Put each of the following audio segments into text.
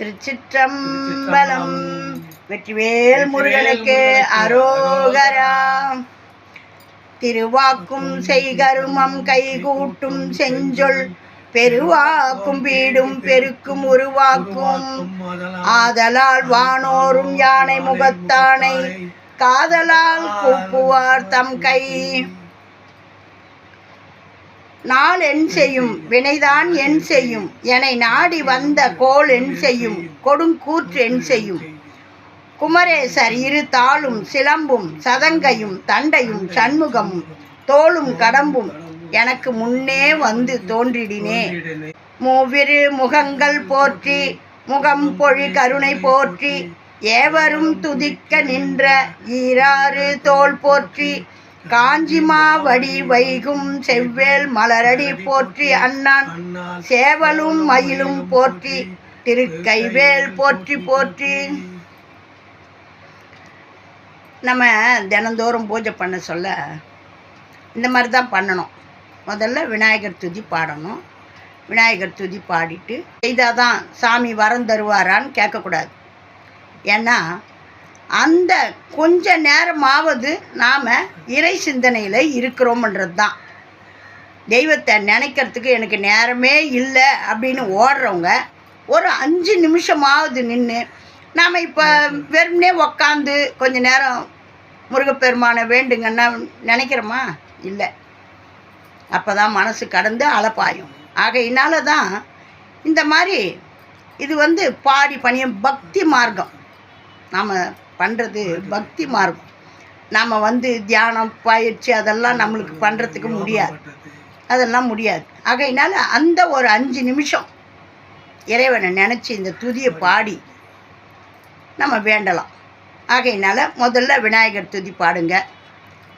திருச்சிற்றம்பலம். வெற்றிவேல் முருகனுக்கு அரோகரா. திருவாக்கும் செய்கருமம் கைகூட்டும் செஞ்சொல். பெருவாக்கும் வீடும் பெருக்கும் உருவாக்கும். ஆதலால் வானோரும் யானை முகத்தானை. காதலால் கூப்புவார் தம் கை. நாள் என் செய்யும் வினைதான் என் செய்யும். என்னை நாடி வந்த கோல் என் செய்யும் கொடுங்கூற்று என் செய்யும். குமரேசர் இரு தாளும் சிலம்பும் சதங்கையும் தண்டையும் சண்முகமும் தோளும் கடம்பும் எனக்கு முன்னே வந்து தோன்றிடினே. மூவிரு முகங்கள் போற்றி முகம் பொழி கருணை போற்றி ஏவரும் துதிக்க நின்ற ஈராறு தோள் போற்றி காஞ்சிமா வடி வைகும் செவ்வேல் மலரடி போற்றி அண்ணான். சேவலும் மயிலும் போற்றி திருக்கைவேல் போற்றி போற்றி. நம்ம தினந்தோறும் பூஜை பண்ண சொல்ல இந்த மாதிரி தான் பண்ணணும். முதல்ல விநாயகர் துதி பாடணும். விநாயகர் துதி பாடிட்டு செய்தால் தான் சாமி வரம் தருவாரான்னு கேட்கக்கூடாது. ஏன்னா அந்த கொஞ்ச நேரமாவது நாம் இறை சிந்தனையில் இருக்கிறோம்ன்றது தான் தெய்வத்தை நினைக்கிறதுக்கு எனக்கு நேரமே இல்லை அப்படின்னு ஓடுறவங்க ஒரு அஞ்சு நிமிஷமாவது நின்று நாம் இப்போ வெறுமனே உக்காந்து கொஞ்ச நேரம் முருகப்பெருமானை வேண்டுங்கன்னா நினைக்கிறோமா? இல்லை. அப்போ தான் மனசு கடந்து அலப்பாயும். ஆகையினால தான் இந்த மாதிரி இது வந்து பாடி பணியும் பக்தி மார்க்கம். நாம் பண்ணுறது பக்தி மார்க்கம். நாம் வந்து தியானம் பயிற்சி அதெல்லாம் நம்மளுக்கு பண்ணுறதுக்கு முடியாது. அதெல்லாம் முடியாது. ஆகையினால அந்த ஒரு அஞ்சு நிமிஷம் இறைவனை நினச்சி இந்த துதியை பாடி நம்ம வேண்டலாம். ஆகையினால முதல்ல விநாயகர் துதி பாடுங்க.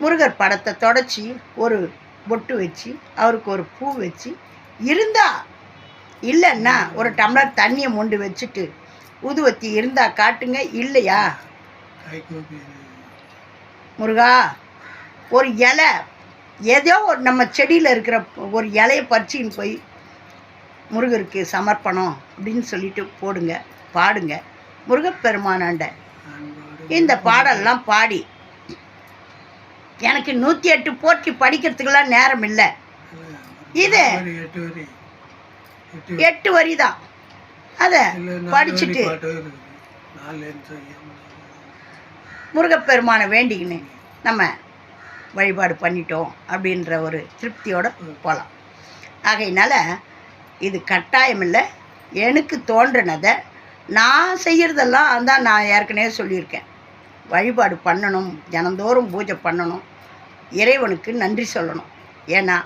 முருகர் படத்தை தொடச்சி ஒரு பொட்டு வச்சு அவருக்கு ஒரு பூ வச்சு இருந்தா இல்லைன்னா ஒரு டம்ளர் தண்ணியை மொண்டு வச்சுட்டு ஊதுவத்தி இருந்தால் காட்டுங்க. இல்லையா? முருகா ஒரு இலை ஏதோ ஒரு நம்ம செடியில் இருக்கிற ஒரு இலையை பறிச்சின்னு போய் முருகருக்கு சமர்ப்பணம் அப்படின்னு சொல்லிட்டு போடுங்க பாடுங்க. முருகப்பெருமானாண்ட இந்த பாடல்லாம் பாடி. எனக்கு நூற்றி எட்டு போற்றி படிக்கிறதுக்கெல்லாம் நேரம் இல்லை. இது எட்டு வரி. தான் அதை படிச்சுட்டு முருகப்பெருமானை வேண்டிக்கின்னு நம்ம வழிபாடு பண்ணிட்டோம் அப்படின்ற ஒரு திருப்தியோடு போகலாம். ஆகையினால இது கட்டாயம் இல்லை எனக்கு தோன்றினதை நான் செய்கிறதெல்லாம் தான் நான் ஏற்கனவே சொல்லியிருக்கேன். வழிபாடு பண்ணணும் தினந்தோறும் பூஜை பண்ணணும் இறைவனுக்கு நன்றி சொல்லணும். ஏன்னா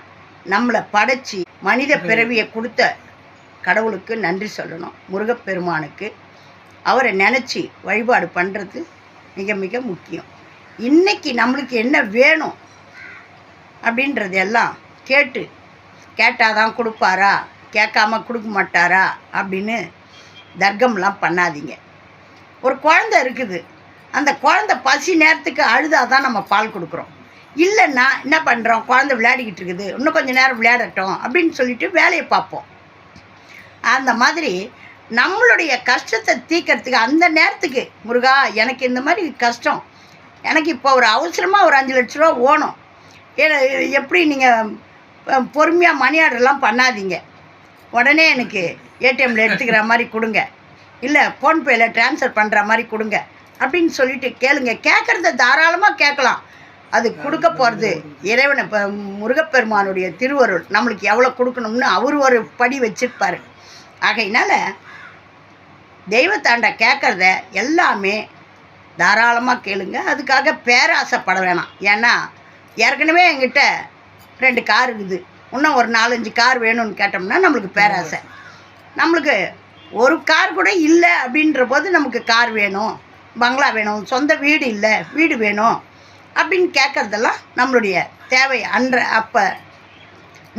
நம்மளை படைச்சி மனித பிறவியை கொடுத்த கடவுளுக்கு நன்றி சொல்லணும். முருகப்பெருமானுக்கு அவரை நினச்சி வழிபாடு பண்ணுறது மிக மிக முக்கியம். இன்றைக்கி நம்மளுக்கு என்ன வேணும் அப்படின்றது எல்லாம் கேட்டு கேட்டால் தான் கொடுப்பாரா கேட்காம கொடுக்க மாட்டாரா அப்படின்னு தர்க்கம்லாம் பண்ணாதீங்க. ஒரு குழந்தை இருக்குது அந்த குழந்தை பசி நேரத்துக்கு அழுதாக தான் நம்ம பால் கொடுக்குறோம். இல்லைன்னா என்ன பண்ணுறோம் குழந்தை விளையாடிக்கிட்டு இருக்குது இன்னும் கொஞ்சம் நேரம் விளையாடட்டும் அப்படின்னு சொல்லிட்டு வேலையை பார்ப்போம். அந்த மாதிரி நம்மளுடைய கஷ்டத்தை தீக்கிறதுக்கு அந்த நேரத்துக்கு முருகா எனக்கு இந்த மாதிரி கஷ்டம். எனக்கு இப்போ ஒரு அவசரமாக ஒரு அஞ்சு லட்ச ரூபா ஓணும். ஏ- எப்படி நீங்கள் பொறுமையாக மணி ஆர்டர்லாம் பண்ணாதீங்க. உடனே எனக்கு ஏடிஎம்மில் எடுத்துக்கிற மாதிரி கொடுங்க. இல்லை ஃபோன்பேயில் ட்ரான்ஸ்ஃபர் பண்ணுற மாதிரி கொடுங்க. அப்படின்னு சொல்லிட்டு கேளுங்க. கேட்குறத தாராளமாக கேட்கலாம். அது கொடுக்க போகிறது இறைவனை இப்போ முருகப்பெருமானுடைய திருவருள். நம்மளுக்கு எவ்வளோ கொடுக்கணும்னு அவர் ஒரு படி வச்சிருப்பார். ஆகையினால் தெய்வத்தாண்ட கேட்குறத எல்லாமே தாராளமாக கேளுங்க. அதுக்காக பேராசைப்பட வேணாம். ஏன்னா ஏற்கனவே என்கிட்ட ரெண்டு கார் இருக்குது. இன்னும் ஒரு நாலஞ்சு கார் வேணும்னு கேட்டோம்னா நம்மளுக்கு பேராசை நம்மளுக்கு ஒரு கார் கூட இல்லை அப்படின்ற போது நமக்கு கார் வேணும் பங்களா வேணும் சொந்த வீடு இல்லை வீடு வேணும் அப்படின்னு கேட்குறதெல்லாம் நம்மளுடைய தேவை. அன்ற அப்போ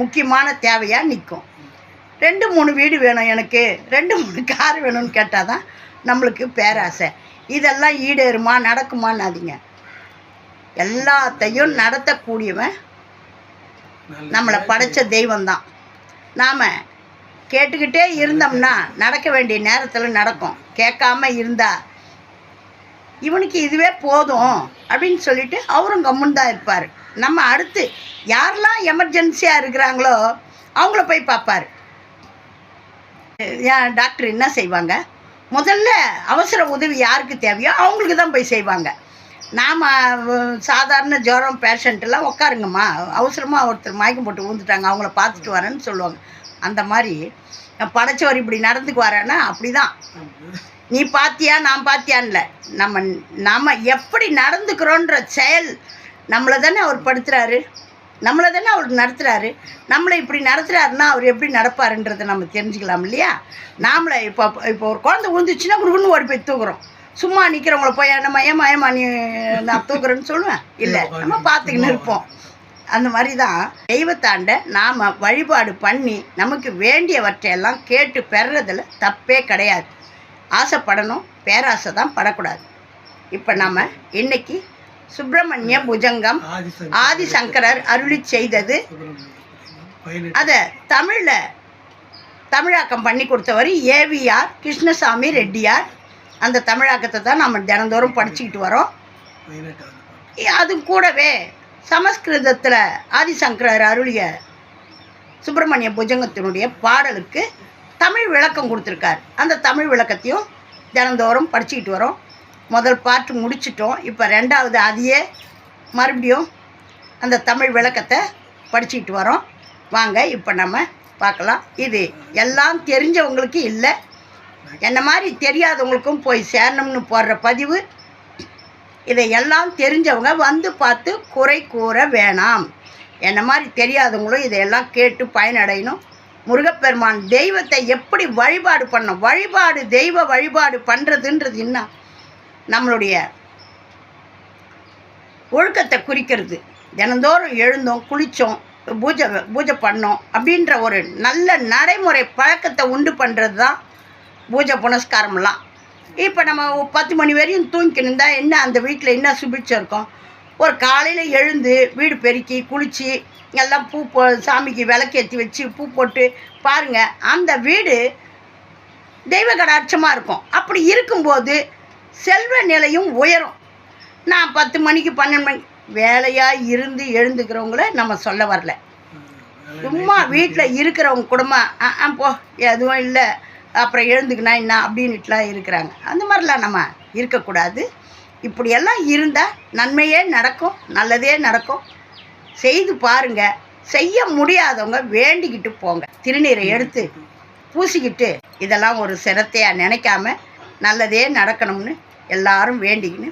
முக்கியமான தேவையாக நிற்கும் ரெண்டு மூணு வீடு வேணும் எனக்கு. ரெண்டு மூணு கார் வேணும்னு கேட்டால் தான் நம்மளுக்கு பேராசை. இதெல்லாம் ஈடேறுமா நடக்குமான்னாதீங்க. எல்லாத்தையும் நடத்தக்கூடியவன் நம்மளை படைச்ச தெய்வம்தான். நாம் கேட்டுக்கிட்டே இருந்தோம்னா நடக்க வேண்டிய நேரத்தில் நடக்கும். கேட்காம இருந்தா இவனுக்கு இதுவே போதும் அப்படின்னு சொல்லிட்டு அவரும் கம்முன்னு தான் இருப்பார். நம்ம அடுத்து யாரெல்லாம் எமர்ஜென்சியாக இருக்கிறாங்களோ அவங்கள போய் பார்ப்பார். டாக்டர் என்ன செய்வாங்க? முதல்ல அவசர உதவி யாருக்கு தேவையோ அவங்களுக்கு தான் போய் செய்வாங்க. நாம் சாதாரண ஜுரம் பேஷண்ட்டெல்லாம் உட்காருங்கம்மா அவசரமாக ஒருத்தர் மயக்கம் போட்டு விழுந்துட்டாங்க அவங்கள பார்த்துட்டு வரேன்னு சொல்லுவாங்க. அந்த மாதிரி படைச்சவர் இப்படி நடந்துக்கு வரேன்னா அப்படி தான் நீ பாத்தியா நான் பாத்தியான்ல. நம்ம நம்ம எப்படி நடந்துக்கிறோன்ற செயல் நம்மளை தானே அவர் படுத்துறாரு. நம்மளை தானே அவர் நடத்துகிறாரு நம்மளை இப்படி நடத்துகிறாருன்னா அவர் எப்படி நடப்பாருன்றதை நம்ம தெரிஞ்சுக்கலாம் இல்லையா? நாமளை இப்போ இப்போ ஒரு குழந்தை விழுந்துச்சுன்னா குடுக்குன்னு ஓடி போய் தூக்குறோம் சும்மா நிற்கிறவங்கள போய் நம்ம ஏமா ஏமா நீ நான் தூக்குறேன்னு சொல்லுவேன். இல்லை நம்ம பார்த்துக்கின்னு இருப்போம். அந்த மாதிரி தான் தெய்வத்தாண்ட நாம் வழிபாடு பண்ணி நமக்கு வேண்டியவற்றையெல்லாம் கேட்டு பெறுறதுல தப்பே கிடையாது. ஆசைப்படணும் பேராசை தான் படக்கூடாது. இப்போ நம்ம இன்னைக்கு சுப்பிரமணிய புஜங்கம் ஆதிசங்கரர் அருளி செய்தது. அதை தமிழில் தமிழாக்கம் பண்ணி கொடுத்தவர் ஏவிஆர் கிருஷ்ணசாமி ரெட்டியார். அந்த தமிழாக்கத்தை தான் நம்ம தினந்தோறும் படிச்சுக்கிட்டு வரோம். அது கூடவே சமஸ்கிருதத்தில் ஆதிசங்கரர் அருளிய சுப்பிரமணிய புஜங்கத்தினுடைய பாடலுக்கு தமிழ் விளக்கம் கொடுத்துருக்கார். அந்த தமிழ் விளக்கத்தையும் தினந்தோறும் படிச்சுக்கிட்டு வரோம். முதல் பாட்டு முடிச்சிட்டோம். இப்போ ரெண்டாவது அதையே மறுபடியும் அந்த தமிழ் விளக்கத்தை படிச்சுக்கிட்டு வரோம். வாங்க இப்போ நம்ம பார்க்கலாம். இது எல்லாம் தெரிஞ்சவங்களுக்கு இல்லை. என்ன மாதிரி தெரியாதவங்களுக்கும் போய் சேரணும்னு போடுற பதிவு. இதை எல்லாம் தெரிஞ்சவங்க வந்து பார்த்து குறை கூற வேணாம். என்ன மாதிரி தெரியாதவங்களும் இதையெல்லாம் கேட்டு பயனடையணும். முருகப்பெருமான் தெய்வத்தை எப்படி வழிபாடு பண்ணணும் வழிபாடு தெய்வ வழிபாடு பண்ணுறதுன்றது என்ன? நம்மளுடைய ஒழுக்கத்தை குறிக்கிறது. தினந்தோறும் எழுந்தோம் குளித்தோம் பூஜை பூஜை பண்ணோம் அப்படின்ற ஒரு நல்ல நடைமுறை பழக்கத்தை உண்டு பண்ணுறது தான் பூஜை புனஸ்காரம்லாம். இப்போ நம்ம பத்து மணி வரையும் தூங்கிக்கணும் தான் என்ன அந்த வீட்டில் என்ன சுபிச்சம் இருக்கும்? ஒரு காலையில் எழுந்து வீடு பெருக்கி குளித்து எல்லாம் பூ போ சாமிக்கு விளக்கேற்றி வச்சு பூ போட்டு பாருங்கள் அந்த வீடு தெய்வ கடாட்சமாக இருக்கும். அப்படி இருக்கும்போது செல்வ நிலையும் உயரும். நான் பத்து மணிக்கு பன்னெண்டு மணி வேலையாக இருந்து எழுந்துக்கிறவங்கள நம்ம சொல்ல வரல. சும்மா வீட்டில் இருக்கிறவங்க குடும்பம் ஆ ஆ, போ எதுவும் இல்லை அப்புறம் எழுந்துக்கினா என்ன அப்படின்னுட்டுலாம் இருக்கிறாங்க. அந்த மாதிரிலாம் நம்ம இருக்கக்கூடாது. இப்படியெல்லாம் இருந்தால் நன்மையே நடக்கும் நல்லதே நடக்கும். செய்து பாருங்கள் செய்ய முடியாதவங்க வேண்டிக்கிட்டு போங்க. திருநீரை எடுத்து பூசிக்கிட்டு இதெல்லாம் ஒரு சிரத்தையாக நினைக்காம நல்லதே நடக்கணும்னு எல்லாரும் வேண்டிக்கின்னு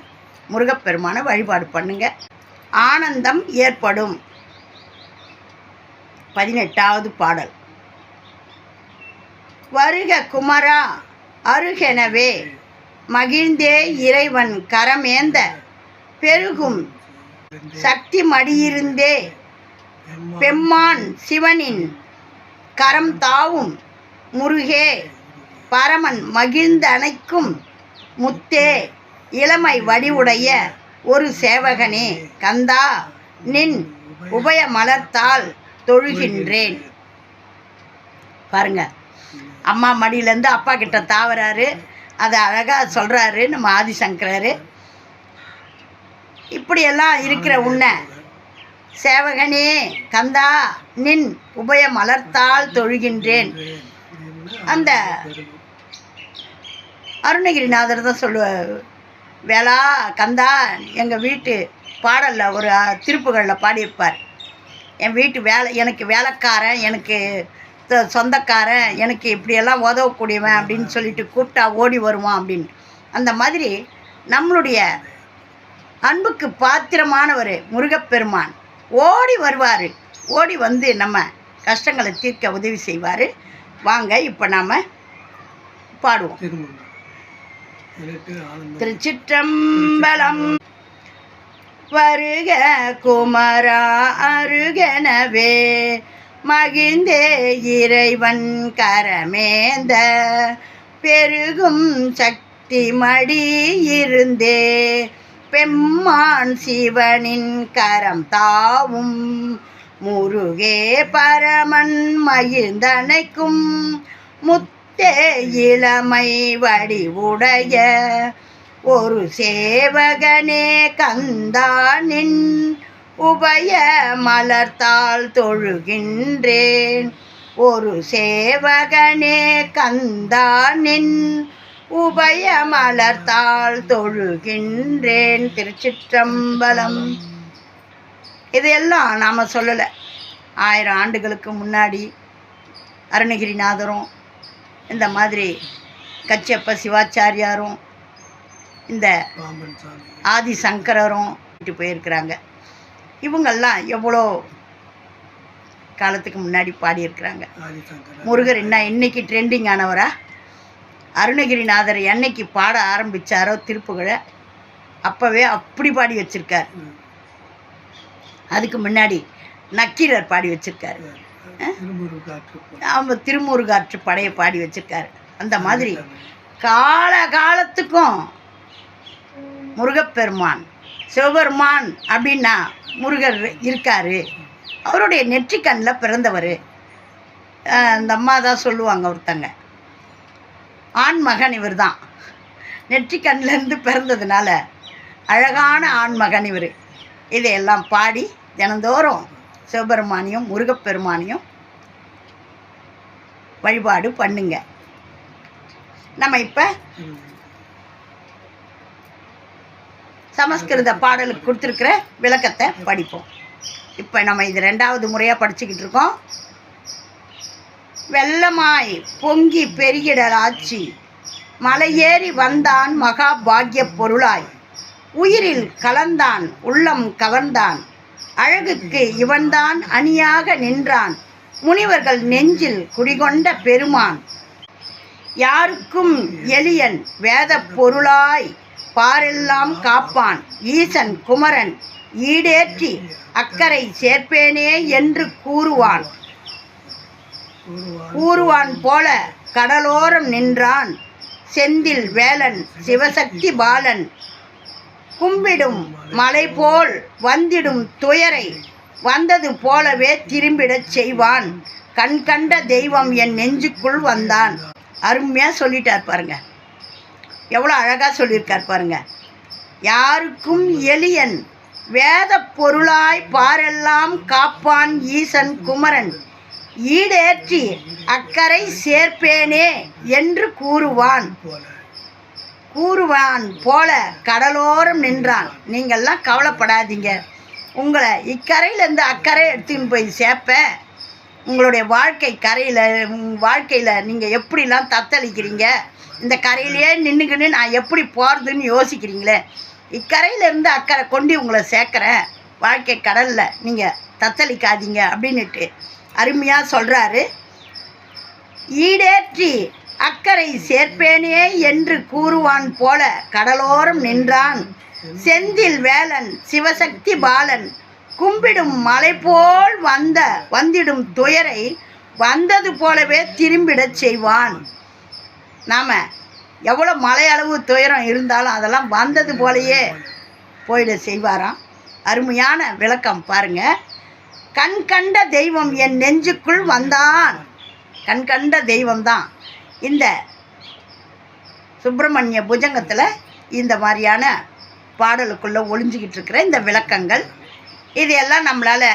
முருகப்பெருமானை வழிபாடு பண்ணுங்க. ஆனந்தம் ஏற்படும். பதினெட்டாவது பாடல். வருக குமரா அருகெனவே மகிழ்ந்தே இறைவன் கரமேந்த பெருகும் சக்தி மடியிருந்தே பெம்மான் சிவனின் கரம் தாவும் முருகே பரமன் மகிழ்ந்தனைக்கும் முத்தே இளமை வடிவுடைய ஒரு சேவகனே கந்தா நின் உபய மலர்த்தால் தொழுகின்றேன். பாருங்க அம்மா மடியிலேருந்து அப்பா கிட்ட தாவறாரு அதை அழகாக சொல்கிறாரு நம்ம ஆதிசங்கரர். இப்படியெல்லாம் இருக்கிற உன்னை சேவகனே கந்தா நின் உபய மலர்த்தால் தொழுகின்றேன். அந்த அருணகிரிநாதர் தான் சொல்லுவார் வேளா கந்தா எங்கள் வீட்டு பாடலில் ஒரு திருப்புகளில் பாடியிருப்பார். என் வீட்டு வேலை எனக்கு வேலைக்காரன் எனக்கு சொ- சொந்தக்காரன் எனக்கு இப்படியெல்லாம் உதவக்கூடியவன் அப்படின்னு சொல்லிட்டு கூப்பிட்டா ஓடி வருவான் அப்படின்னு. அந்த மாதிரி நம்மளுடைய அன்புக்கு பாத்திரமானவர் முருகப்பெருமான். ஓடி வருவார். ஓடி வந்து நம்ம கஷ்டங்களை தீர்க்க உதவி செய்வார். வாங்க இப்போ நாம் பாடுவோம். திருச்சிற்றம்பலம் வருக குமரா அருகனவே மகிழ்ந்தே இறைவன் கரமேந்த பெருகும் சக்தி மடி இருந்தே பெம்மான் சிவனின் கரம் தாவும் முருகே பரமன் மகிழ்ந்தனைக்கும் முத்தே இளமை வடிவுடைய ஒரு சேவகனே கந்தானின் உபய மலர்த்தால் தொழுகின்றேன். ஒரு சேவகனே கந்தானின் உபய மலர்த்தால் தொழுகின்றேன். திருச்சிற்றம்பலம். இதையெல்லாம் நாம் சொல்லலை. ஆயிரம் ஆண்டுகளுக்கு முன்னாடி அருணகிரிநாதரும் இந்த மாதிரி கச்சப்ப சிவாச்சாரியாரும் இந்த ஆதிசங்கரரும் விட்டு போயிருக்கிறாங்க. இவங்கெல்லாம் எவ்வளோ காலத்துக்கு முன்னாடி பாடியிருக்கிறாங்க? முருகர் என்ன இன்னைக்கு ட்ரெண்டிங் ஆனவரா? அருணகிரிநாதர் என்னைக்கு பாட ஆரம்பிச்சாரோ திருப்புகழை அப்போவே அப்படி பாடி வச்சிருக்கார். அதுக்கு முன்னாடி நக்கீரர் பாடி வச்சிருக்காரு. அவங்க திருமுருகாற்று படையை பாடி வச்சிருக்காரு. அந்த மாதிரி. கால காலத்துக்கும் முருகப்பெருமான் சிவபெருமான் அப்படின்னா முருகர் இருக்காரு. அவருடைய நெற்றிக்கண்ணில் பிறந்தவர். அந்த அம்மா தான் சொல்லுவாங்க ஒருத்தங்க. ஆண் மகன் இவர் தான் நெற்றிக்கண்ணிலேருந்து பிறந்ததுனால அழகான ஆண் மகன் இவர். இதையெல்லாம் பாடி தினந்தோறும் சிவபெருமானையும் முருகப்பெருமானையும் வழிபாடு பண்ணுங்க. நம்ம இப்போ சமஸ்கிருத பாடலுக்கு கொடுத்துருக்கிற விளக்கத்தை படிப்போம். இப்போ நம்ம இது ரெண்டாவது முறையாக படிச்சுக்கிட்டு இருக்கோம். வெள்ளமாய் பொங்கி பெருகிடல் ஆட்சி மலையேறி வந்தான் மகா பாக்ய பொருளாய் உயிரில் கலந்தான் உள்ளம் கவர்ந்தான் அழகுக்கு இவன்தான் அணியாக நின்றான். முனிவர்கள் நெஞ்சில் குடிகொண்ட பெருமான். யாருக்கும் எளியன் வேத பொருளாய் பாரெல்லாம் காப்பான். ஈசன் குமரன் ஈடேற்றி அக்கறை சேர்ப்பேனே என்று கூறுவான் கூறுவான். கூறுவான் போல கடலோரம் நின்றான். செந்தில் வேலன் சிவசக்தி பாலன் கும்பிடும் மலை போல் வந்திடும் துயரை வந்தது போலவே திரும்பிடச் செய்வான். கண் கண்ட தெய்வம் என் நெஞ்சுக்குள் வந்தான். அருமையாக சொல்லிட்டார் பாருங்க. எவ்வளோ அழகாக சொல்லியிருக்கார் பாருங்க. யாருக்கும் எளியன் வேத பொருளாய் பாரெல்லாம் காப்பான் ஈசன் குமரன். ஈடேற்றி அக்கறை சேர்ப்பேனே என்று கூறுவான். கூறுவான் போல கடலோரம் நின்றான். நீங்கள்லாம் கவலைப்படாதீங்க. உங்களை இக்கரையிலேருந்து அக்கறை எடுத்துன்னு போய் சேர்ப்பேன் உங்களுடைய வாழ்க்கை கரையில் வாழ்க்கையில் நீங்கள் எப்படிலாம் தத்தளிக்கிறீங்க? இந்த கரையிலேயே நின்றுக்கின்னு நான் எப்படி போகிறதுன்னு யோசிக்கிறீங்களே? இக்கரையிலேருந்து அக்கறை கொண்டு உங்களை சேர்க்குறேன். வாழ்க்கை கடலில் நீங்கள் தத்தளிக்காதீங்க அப்படின்னுட்டு அருமையாக சொல்கிறாரு ஈடேற்றி அக்கறை சேர்ப்பேனே என்று கூறுவான் போல கடலோரம் நின்றான். செந்தில் வேலன் சிவசக்தி பாலன் கும்பிடும் மலை போல் வந்த வந்திடும் துயரை வந்தது போலவே திரும்பிடச் செய்வான். நாம எவ்வளோ மலை அளவு துயரம் இருந்தாலும் அதெல்லாம் வந்தது போலயே போயிட செய்வாராம். அருமையான விளக்கம் பாருங்க. கண் கண்ட தெய்வம் என் நெஞ்சுக்குள் வந்தான். கண் கண்ட தெய்வம்தான். இந்த சுப்பிரமணிய புஜங்கத்தில் இந்த மாதிரியான பாடலுக்குள்ளே ஒளிஞ்சிக்கிட்டு இருக்கிற இந்த விளக்கங்கள் இதையெல்லாம் நம்மளால்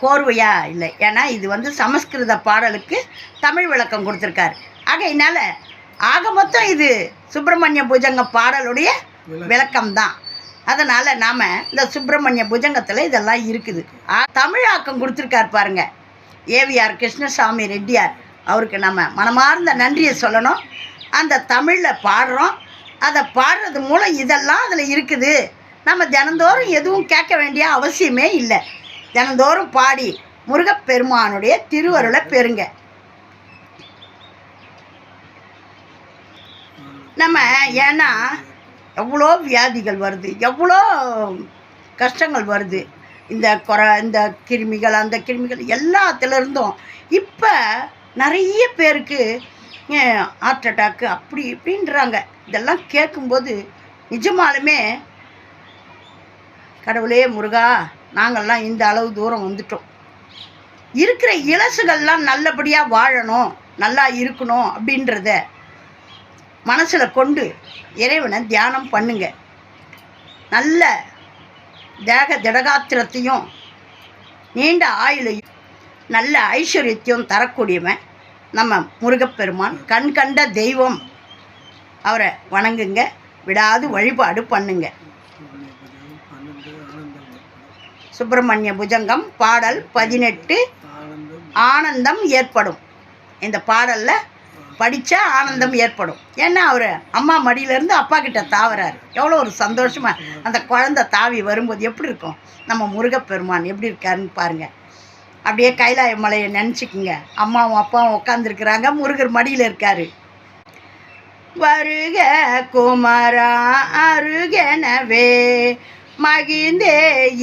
கோர்வையா இல்லை. ஏன்னா இது வந்து சமஸ்கிருத பாடலுக்கு தமிழ் விளக்கம் கொடுத்துருக்காரு. ஆகையினால ஆக மொத்தம் இது சுப்பிரமணிய புஜங்க பாடலுடைய விளக்கம். தான் அதனால் நாம் இந்த சுப்பிரமணிய புஜங்கத்தில் இதெல்லாம் இருக்குது. தமிழாக்கம் கொடுத்துருக்கார் பாருங்க. ஏவிஆர் கிருஷ்ணசாமி ரெட்டியார். அவருக்கு நம்ம மனமார்ந்த நன்றியை சொல்லணும். அந்த தமிழில் பாடுறோம். அதை பாடுறது மூலம் இதெல்லாம் அதில் இருக்குது. நம்ம தினந்தோறும் எதுவும் கேட்க வேண்டிய அவசியமே இல்லை. தினந்தோறும் பாடி முருகப்பெருமானுடைய திருவருளை பெறுங்க. நம்ம ஏன்னா எவ்வளோ வியாதிகள் வருது. எவ்வளோ கஷ்டங்கள் வருது. இந்த குறை இந்த கிருமிகள் அந்த கிருமிகள் எல்லாத்துலேருந்தும். இப்போ நிறைய பேருக்கு ஹார்ட் அட்டாக்கு அப்படி இப்படின்றாங்க. இதெல்லாம் கேட்கும்போது நிஜமாலுமே கடவுளே முருகா நாங்கள்லாம் இந்த அளவு தூரம் வந்துட்டோம். இருக்கிற இலசுகள்லாம் நல்லபடியாக வாழணும் நல்லா இருக்கணும் அப்படின்றத மனசில் கொண்டு இறைவனை தியானம் பண்ணுங்க. நல்ல தேக திடகாத்திரத்தையும் நீண்ட ஆயுளையும் நல்ல ஐஸ்வர்யத்தையும் தரக்கூடியவன் நம்ம முருகப்பெருமான் கண் கண்ட தெய்வம். அவரை வணங்குங்க விடாது வழிபாடு பண்ணுங்க. சுப்பிரமணிய புஜங்கம் பாடல் பதினெட்டு. ஆனந்தம் ஏற்படும். இந்த பாடலில் படித்தா ஆனந்தம் ஏற்படும். ஏன்னா அவர் அம்மா மடியிலேருந்து அப்பா கிட்ட தாவறார். எவ்வளோ ஒரு சந்தோஷமாக அந்த குழந்தை தாவி வரும்போது எப்படி இருக்கும்? நம்ம முருகப்பெருமான் எப்படி இருக்காருன்னு பாருங்கள் அப்படியே கைலாய மலையை நினச்சிக்கிங்க. அம்மாவும் அப்பாவும் உட்காந்துருக்குறாங்க முருகர் மடியில் இருக்காரு. வருக குமரா அருகனவே மகிந்தே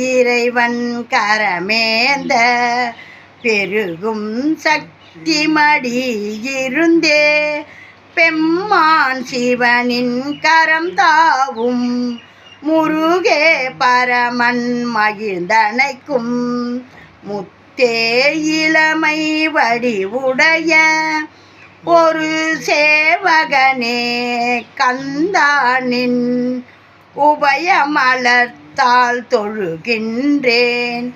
இறைவன் கரமேந்த பெருகும் சக்தி மடி இருந்தே பெம்மான் சிவனின் கரம் தாவும் முருகே பரமன் மகிழ்ந்தனைக்கும் முத் தேயிலமை வடிவுடைய ஒரு சேவகனே கந்தானின் உபயமலர்த்தால் தொழுகின்றேன்.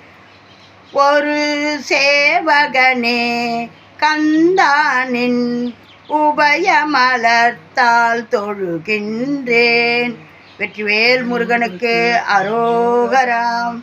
ஒரு சேவகனே கந்தானின் உபயமலர்த்தால் தொழுகின்றேன். வெற்றிவேல் முருகனுக்கு அரோகராம்